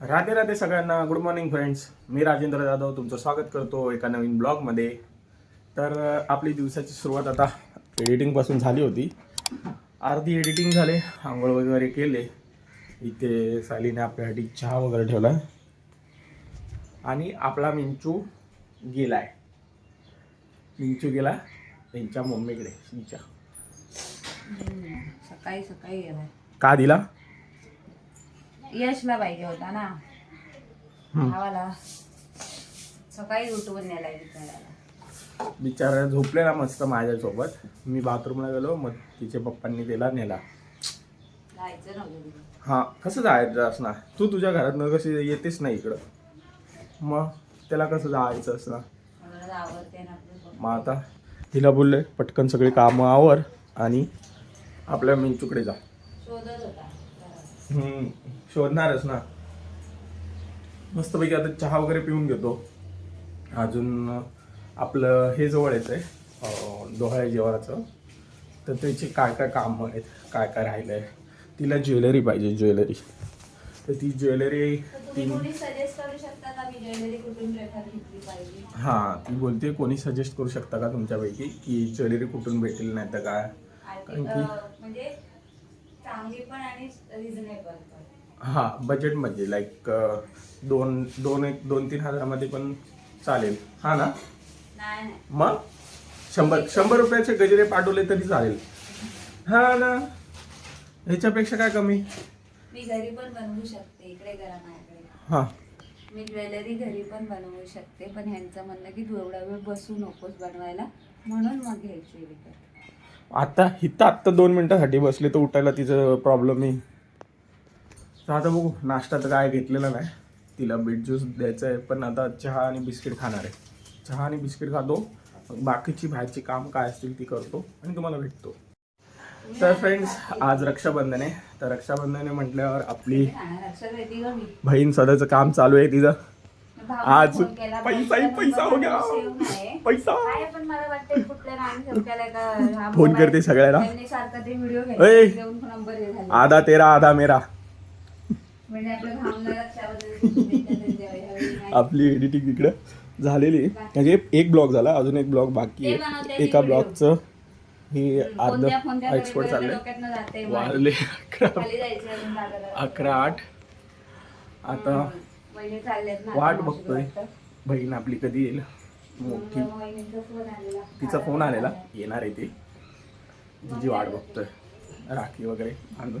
राधे राधे सगळ्यांना. Good morning friends मी राजेंद्र जाधव तुमचं स्वागत करतो एका नवीन ब्लॉगमध्ये. तर आपली दिवसाची सुरुवात आता एडिटिंगपासून झाली होती. अर्धी एडिटिंग झाले आंघोळ वगैरे केले. इथे सालीने आपल्यासाठी चहा वगैरे ठेवला. आणि आपला मिंचू गेलाय. मिंचू गेला त्यांच्या मम्मीकडे. तिच्या सकाळी सकाळी गेलाय. का दिला? यशला पाहिजे होता ना. भावाला सकाळी उठवून नेलाय विचारायला बिचारा झोपलेला मस्त माझ्यासोबत. मी बाथरूमला गेलो मग तिच्या पप्पांनी त्याला नेला. जायचं नव्हतं तिथे. हां कसं जायचं असणार? तू तुझ्या घरातनं कशी येतेच नाही इकडं? मग त्याला कसं जायचं असणार? मला आवडते ना आपलं मग आता तिला बोलले पटकन सगळी कामं आवर आणि आपल्या मिंचूकडे जा. शोधत होता. घरात. हम्म, शोधणारच ना. मस्तपैकी आता चहा वगैरे पिऊन घेतो. अजून आपलं हे जवळ येतं आहे डोहाळे जेवणाचं तर त्याचे काय काय कामं आहेत काय काय राहिलं आहे तिला ज्वेलरी पाहिजे ज्वेलरी. तर ती ज्वेलरी का? पाहिजे? हां ती बोलते कोणी सजेस्ट करू शकता का तुमच्यापैकी की ज्वेलरी कुठून भेटेल नाही तर काय कारण अं, म्हणजे चांगली पण आणि रिझनेबल हां बजेटमध्ये लाईक दोन दोन एक दोन तीन हजारामध्ये पण चालेल. हा ना? नाही मग? शंभर शंभर रुपयाचे गजरे पाठवले तरी चालेल. हा ना? ह्याच्यापेक्षा काय कमी? मी घरी पण बनवू शकते इकडे करा माझ्याकडे. हां. मी ज्वेलरी घरी पण बनवू शकते पण ह्यांचं म्हणणं की तू एवढा वेळ बसू नकोस बनवायला म्हणून मग घ्यायची विकत. आता हिथं आत्ता दोन मिनिटासाठी बसले तर उठायला तिचं प्रॉब्लेम येईल तर आता बघू नाश्ता तर काय घेतलेला नाही. तिला बीट ज्यूस द्यायचं आहे पण आता चहा आणि बिस्किट खाणार आहे. चहा आणि बिस्किट खातो. मग बाकीची बाहेरची काम काय असतील ती करतो आणि तुम्हाला भेटतो. तर फ्रेंड्स आज रक्षाबंधन आहे. तर रक्षाबंधन आहे म्हटल्यावर आपली बहीण सदाचं काम चालू आहे तिचं. आज पैसा ही पैसा हो गया. पैसा. फोन करते सगळ्याला. आधा तेरा आधा मेरा म्हणजे आपल्या भावना रक्षाबंधन आपली एडिटिंग इकडं झालेली. आहे. म्हणजे एक ब्लॉग झाला अजून एक ब्लॉग बाकी आहे. एका ब्लॉगचं हे अर्ध एक्सपोर्ट चाललंय. वारले अकरा. अकरा आठ. आता वाट बघतोय. बहीण आपली कधी येईल? मोठी. तिचा फोन आलेला. येणार आहे ती. तिची वाट बघतोय. राखी वगैरे आणून.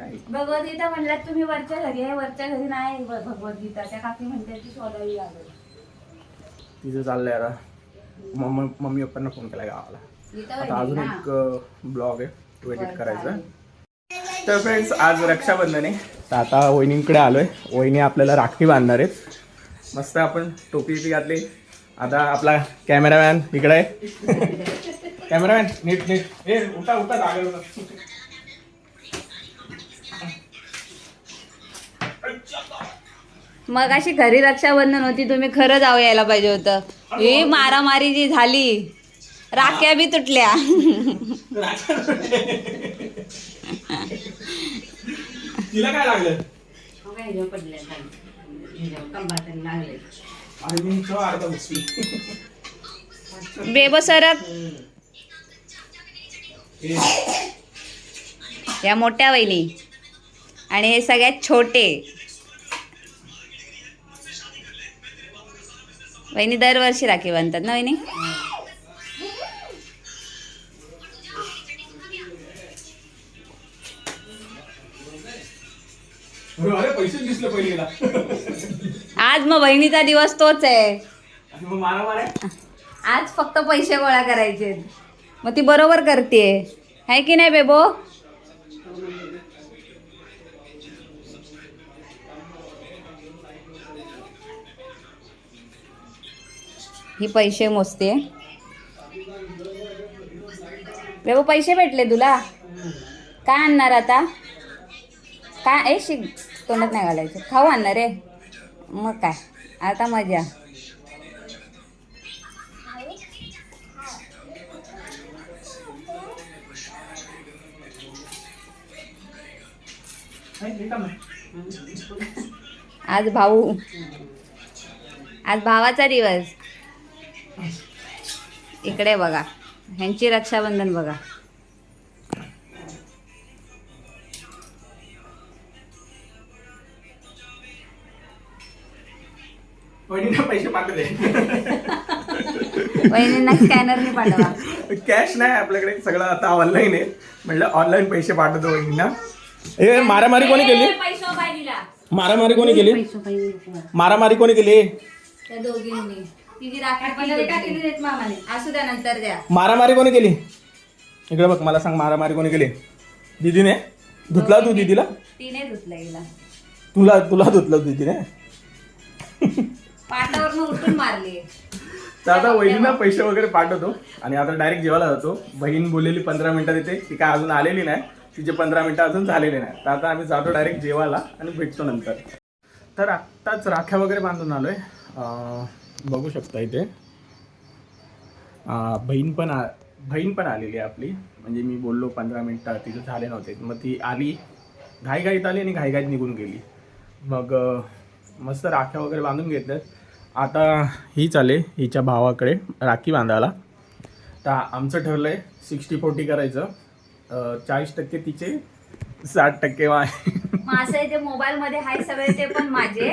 भगवद्गीता म्हणल्यात तुम्ही वरच्या घरी आहे वरच्या घरी नाही भ- भगवद्गीता. त्या काकी म्हणतात ती शोधावी लागेल. तिचं चाललंय आता. मम्मी मम्मी पप्पांना फोन केला गावाला. गीता आता अजून ना. एक ब्लॉग आहे. तो एडिट करायचा. तर फ्रेंड्स आज रक्षाबंधन आहे. तर आता वहिनींकडे आलोय. वहिनी आपल्याला राखी बांधणार आहेत. मस्त आपण टोपी बिपी घातली. आता आपला कॅमेरामॅन इकडे आहे. कॅमेरामॅन नीट नीट. ए उठा उठा जागेवर उठा. मग अशी घरी रक्षाबंधन होती तुम्ही खरं जाऊ यायला पाहिजे होतं. ही मारामारी जी झाली राख्या बी तुटल्या. तिला काय लागलं? आणि मी इथं अर्धा बसली. बेबो सरक ए, या मोठ्या वहिनी. आणि हे सगळ्यात छोटे. वहिनी दरवर्षी राखी बांधतात ना वहिनी? आज मग बहिणीचा दिवस तोच आहे. आज फक्त पैसे गोळा करायचे मग ती बरोबर करते आहे की नाही बेबो? ही पैसे मोजते. बेबो पैसे भेटले तुला? काय आणणार आता? काय ए शिक तोंडात नाही घालायचं. खाऊ आणणार रे मग काय? आता मजा. आज भाऊ. आज भावाचा दिवस. इकडे बघा. ह्यांची रक्षाबंधन बघा. पैसे पाठवले. वहिनींना स्कॅनरने पाठवा. कॅश नाही आपल्याकडे सगळं आता ऑनलाईन आहे. म्हणलं ऑनलाईन पैसे पाठवतो वहिनीला ए मारामारी कोणी केली? मारामारी कोणी केली? मारामारी कोणी केली? त्या दोघींनी. तिची राखी असू द्या नंतर द्या. मारामारी कोणी केली? इकडे बघ मला सांग मारामारी कोणी केली? दीदीने? धुतला तू दीदीला? तिने धुतलं गेला तुला तुला धुतलं दीदीने? पाटावरनं उठून मारली. तर आता वहिनीला पैसे वगैरे पाठवतो. आणि आता डायरेक्ट जेवायला जातो. बहीण बोललेली पंधरा मिनिटात येते. ती काय अजून आलेली नाही. तिचे पंधरा मिनिटं अजून झालेले नाही. तर आता आम्ही जातो डायरेक्ट जेवायला आणि भेटतो नंतर. तर आत्ताच राख्या वगैरे बांधून आलोय. अं, बघू शकता इथे. बहीण पण आ बहीण पण आलेली आहे आपली. म्हणजे मी बोललो पंधरा मिनटं तिथं झाले नव्हते. मग ती आली घाईघाईत आली आणि घाईघाईत निघून गेली. मग मस्त राख्या वगैरे बांधून घेतल्यात. आता ही चाले हिच्या भावाकडे राखी बांधायला. तर आमचं ठरलं आहे सिक्स्टी फोर्टी करायचं चाळीस टक्के तिचे साठ टक्के मा असं आहे ते मोबाईल मध्ये हाय सगळे ते पण माझे.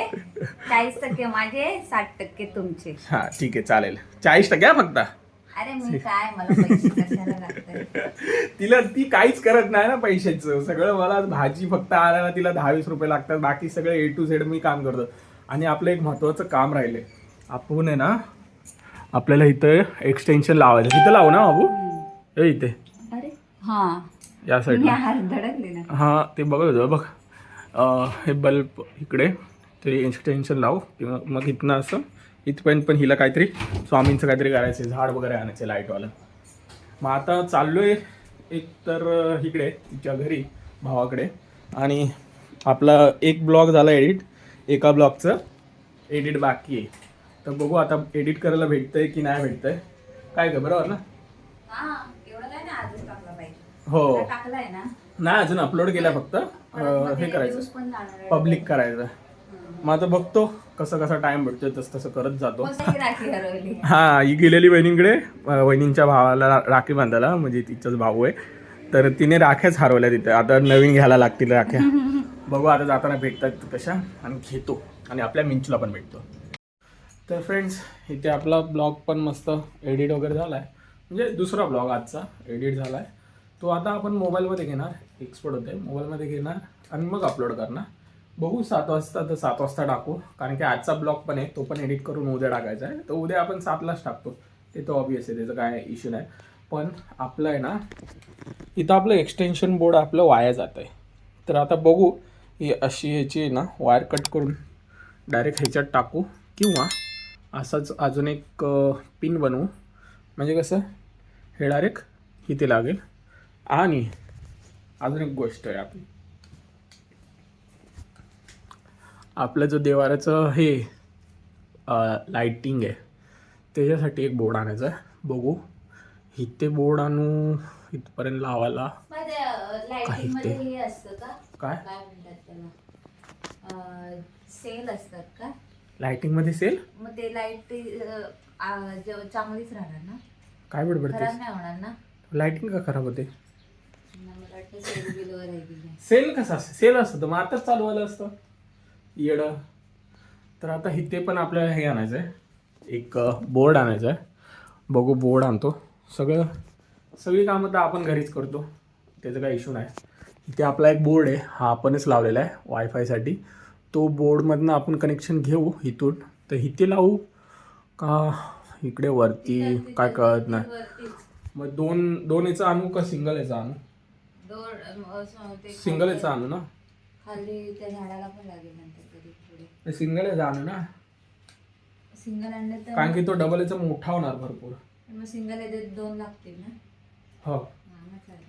चाळीस टक्के माझे साठ टक्के तुमचे. हां ठीक आहे चालेल. चाळीस टक्के हा फक्त? अरे मी काय मला पैसे कशाला लागतात? तिला ती काहीच करत नाही ना पैशाचं. सगळं मला भाजी फक्त आणायला तिला दहा वीस रुपये लागतात बाकी सगळं ए टू झेड मी काम करतो. आणि आपलं एक महत्त्वाचं काम राहिलंय. आपण आहे ना आपल्याला इथं एक्सटेन्शन लावायचं. इथं लावू ना बाबू? ए इथे. अरे हा. या मी साईडला हात धडकले ना. हां ते बघत बघ. हे बल्ब इकडे ते एक्सटेन्शन लाव. किंवा मग इथनं असं इथपर्यंत पण हिला काहीतरी स्वामींचं काहीतरी करायचं झाड वगैरे आणायचं लाईटवालं मग आता चाललो आहे एक तर इकडे तिच्या घरी भावाकडे. आणि आपला एक ब्लॉग झाला एडिट एका ब्लॉगचं. एडिट बाकी आहे. तर बघू आता एडिट करायला भेटतंय की नाही भेटतंय. काय का बरोबर ना? हा टाकलाय ना. नाही अजून अपलोड केला फक्त हे करायचं. पब्लिक करायचं. मग आता बघतो कसं कसा टाइम भेटतोय तसं तसं करत जातो. हा ही गेलेली बहिणींकडे वहिनींच्या भावाला राखी बांधायला म्हणजे तिचाच भाऊ आहे. तर तिने राख्याच हरवल्या तिथे. आता नवीन घ्यायला लागतील राख्या. बघू आता जाताना भेटतात कशा आणि घेतो. आणि आपल्या मिंचूला पण भेटतो. तर फ्रेंड्स इथे आपला ब्लॉग पण मस्त एडिट वगैरे झाला आहे म्हणजे दुसरा ब्लॉग आजचा एडिट झाला आहे तो आता आपण मोबाईलमध्ये घेणार. एक्सपोर्ट होते. मोबाईलमध्ये घेणार आणि मग अपलोड करणार. बघू सात वाजता तर सात वाजता टाकू. कारण की आजचा ब्लॉग पण आहे तो पण एडिट करून उद्या टाकायचा आहे. तर उद्या आपण सातलाच टाकतो. ते तर ऑबियस आहे त्याचं काय इश्यू नाही. पण आपलं आहे ना इथं आपलं एक्सटेन्शन बोर्ड आपलं वाया जात आहे तर आता बघू ही अशी ह्याची आहे ना वायर कट करून डायरेक्ट ह्याच्यात टाकू. किंवा असंच अजून एक पिन बनवू. म्हणजे कसं? हे डायरेक्ट इथे लागेल. आणि अजून एक गोष्ट आहे आपली. आपलं जो देवाराचं हे लाईटिंग आहे त्याच्यासाठी एक बोर्ड आणायचा आहे. बघू. इथे बोर्ड आणू इथपर्यंत लावायला. लाइटिंगमध्ये हे असतं का? काय? काय म्हणतात त्याला? सेल असतात का? लाईटिंगमध्ये सेल मग ते लाइट चांगलीच राहणार ना? काय बडबडते खराब नाही होणार ना? लाईटिंग का खराब होते? सेल कसा असतं? सेल असतं तर मग आताच चालवायला असतं. येडं. तर आता इथे पण आपल्याला हे आणायचं आहे एक बोर्ड आणायचं आहे बघू बोर्ड आणतो. सगळं सगळी कामं तर आपण घरीच करतो. त्याचं काही इश्यू नाही. इथे आपला एक बोर्ड आहे. हा आपणच लावलेला आहे वायफायसाठी तो बोर्डमधनं आपण कनेक्शन घेऊ इथून. तर इथे लावू? का इकडे वरती? काय कळत नाही. मग दोन दोन याचं आणू का सिंगल याचं आणू? दोन सिंगल याचं आणू ना? खाली त्या झाडाला पण लागेल नंतर कधी सिंगल याचं आणू ना? सिंगल आणलं तर कारण की तो डबल याचा मोठा होणार भरपूर. मग सिंगल दोन लागतील ना? हो. हा, मग चालेल.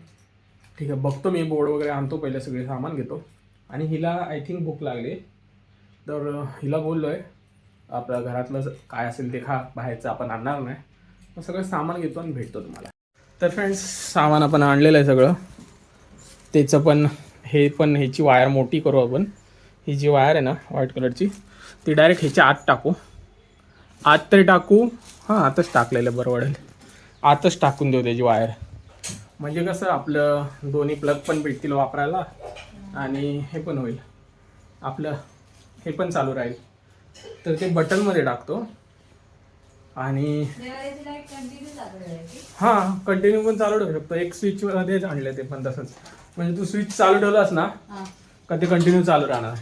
ठीक आहे बघतो मी बोर्ड वगैरे आणतो पहिले सगळे सामान घेतो. आणि हिला आय थिंक भूक लागली. तर अं, हिला बोललो आहे आपल्या घरातलं ज- काय असेल ते खा बाहेरचं आपण आणणार नाही. मग सगळं सामान घेतो आणि भेटतो तुम्हाला. तर फ्रेंड्स सामान आपण आणलेलं आहे सगळं. त्याचं पण हे पण ह्याची वायर मोठी करू आपण. ही जी वायर आहे ना व्हाईट कलरची ती डायरेक्ट ह्याच्या आत टाकू. आत तरी टाकू. हां आतच टाकलेलं बरं वाटेल आतच टाकून देऊ त्याची वायर म्हणजे कसं आपलं दोन्ही प्लग पण भेटतील वापरायला आणि हे पण होईल. आपलं हे पण चालू राहील. तर ते बटनमध्ये टाकतो. आणि हां कंटिन्यू पण चालू ठेवू शकतो. एक स्विच मध्येच आणलं ते पण तसंच. म्हणजे तू स्विच चालू ठेवलास ना का ते कंटिन्यू चालू राहणार?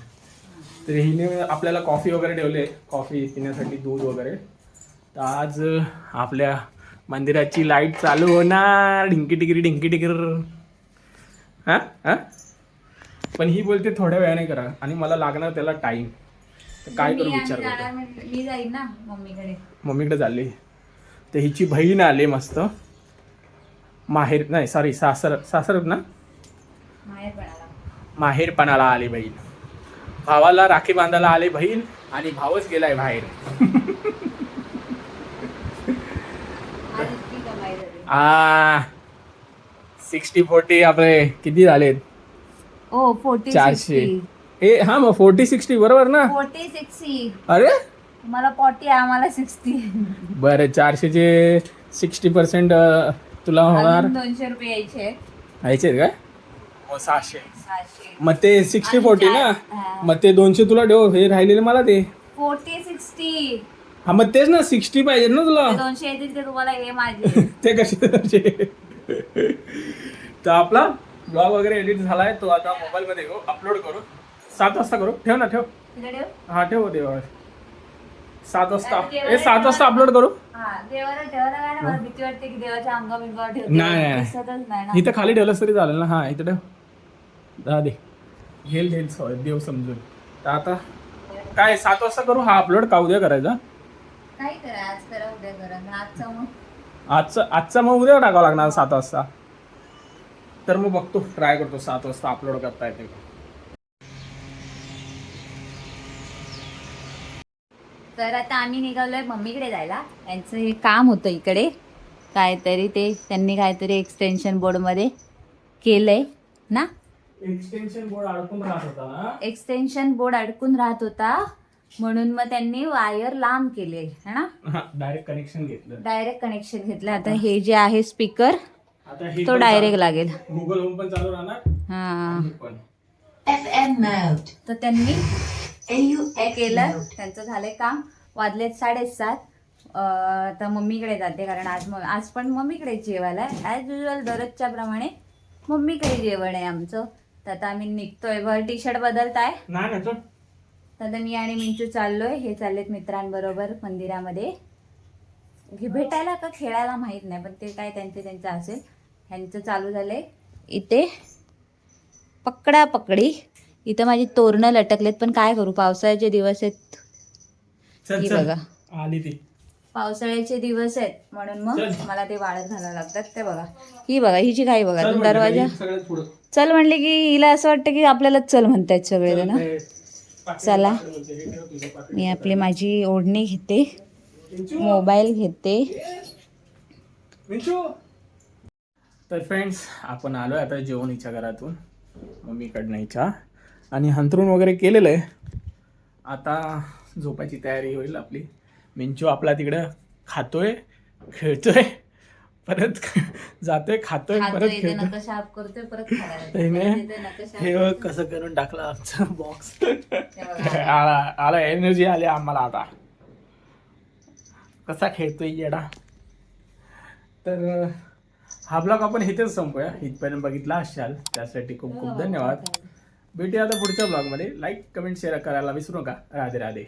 तर हिने आपल्याला कॉफी वगैरे ठेवले. कॉफी पिण्यासाठी दूध वगैरे. तर आज आपल्या मंदिराची लाइट चालू होणार. ढिंकी टिकिरी ढिंकी टिकीर. हां? हां? पण ही बोलते थोड्या वेळाने करा. आणि मला लागणार त्याला टाईम तर काय करू विचार करतो. मी जाईन ना मम्मीकडे. मम्मीकडे चालली. तर हिची बहीण आली मस्त. माहेर नाही सॉरी सासर सासर ना? माहेरपणाला. आली बहीण. भावाला राखी बांधायला आली बहीण आणि भावच गेलाय बाहेर. आ सिक्स्टी फोर्टी आपले किती झालेत? ओ फोर्टी चारशे. ए हा मग फोर्टी सिक्स्टी बरोबर ना? फोर्टी सिक्स्टी अरे? मला फॉर्टी आम्हाला सिक्स्टी बरं चारशेचे सिक्स्टी पर्सेंट तुला होणार? दोनशे रुपये यायचे यायचे काय हो सहाशे. मग ते सिक्स्टी फोर्टी ना? हा. मग ते दोनशे तुला ठेव हे राहिलेले मला ते फोर्टी सिक्स्टी हा मग तेच ना सिक्स्टी पाहिजे ना तुला. दोनशे येतील ते तुम्हाला हे माझे. ते कसे तसे तर आपला ब्लॉग वगैरे एडिट झालाय तो आता मोबाईल मध्ये घेऊ अपलोड करू. सात वाजता करू. ठेव ना ठेव. तिकडे ठेव. हा ठेव देवा सात वाजता. ए सात वाजता अपलोड करू. हा देवाला ठेवायला काय ना मला भीती वाटते की देवाच्या अंगा बिंगावर नाही, इथं खाली ठेवलंस तरी चालेल ना. हा इथं ठेव. दे घेल घेल सॉरी देव समजून. तर आता काय सात वाजता करू? हा अपलोड का उद्या करायचा? काय करा आज करा उद्या करा आजचा मग. आजचा आजचा मग उद्या टाकावं लागणार सात वाजता. तर मग बघतो ट्राय करतो सात वाजता अपलोड करता येते का. तर आता आम्ही निघालोय मम्मीकडे जायला. त्यांचं हे काम होतं इकडे. काहीतरी ते त्यांनी काहीतरी एक्सटेन्शन बोर्डमध्ये केलंय ना? एक्सटेन्शन बोर्ड अडकून राहत होता ना? एक्सटेन्शन बोर्ड अडकून राहत होता. म्हणून मग त्यांनी वायर लांब केले है ना? डायरेक्ट कनेक्शन घेतलं. डायरेक्ट कनेक्शन घेतलं. आता हे जे आहे स्पीकर आता हे तो डायरेक्ट लागेल. गुगल होम पण चालू राहणार? हा. हे पण. FM mode. तर त्यांनी AUX केलं. mode. त्यांचं झालंय काम. वाजलेत साडेसात. अं, तर मम्मीकडे जाते कारण आज म- आज पण मम्मीकडे जेवायला ॲज युजल दररोजच्या प्रमाणे मम्मीकडे जेवण आहे आमचं. तर आता आम्ही निघतोय. भर टी शर्ट बदलताय. नाही ना चल. तर आता मी आणि मिंचू चाललोय. हे चाललेत मित्रांबरोबर मंदिरामध्ये. हे भेटायला का खेळायला माहीत नाही पण ते काय त्यांचे त्यांचं असेल. ह्यांचं चालू झालंय. इथे पकडा पकडी इथं माझी तोरणं लटकलेत पण काय करू? पावसाळ्याचे दिवस आहेत. ही बघा. आली ती. पावसाळ्याचे दिवस आहेत म्हणून मग. मला ते वाळत घालावं लागतात. ते बघा. ही बघा हिची काही बघा. दरवाजा. चल म्हणले की हिला असं वाटतं की आपल्यालाच चल म्हणतायत सगळे जण. ते पाकिट- चला. मी आपली माझी ओढणी घेते. मोबाईल घेते. मिंचू. तर फ्रेंड्स आपण आलो आता जेवण हिच्या घरातून. मम्मीकडनं हिच्या आणि हंतरून वगैरे केलेलं आहे. आता झोपायची तयारी होईल आपली. मिंचू आपला तिकडं खातोय खेळतोय. परत जातोय खातोय खातो परत हे बघ कसं करून टाकलं आमचं बॉक्स. आला आला एनर्जी आली आम्हाला आता. कसा खेळतोय येडा. तर हा ब्लॉग आपण इथेच संपूया. इथपर्यंत बघितला असाल त्यासाठी खूप खूप धन्यवाद. भेटूया आता पुढच्या ब्लॉगमध्ये लाईक कमेंट शेअर करायला विसरू नका. राधे राधे.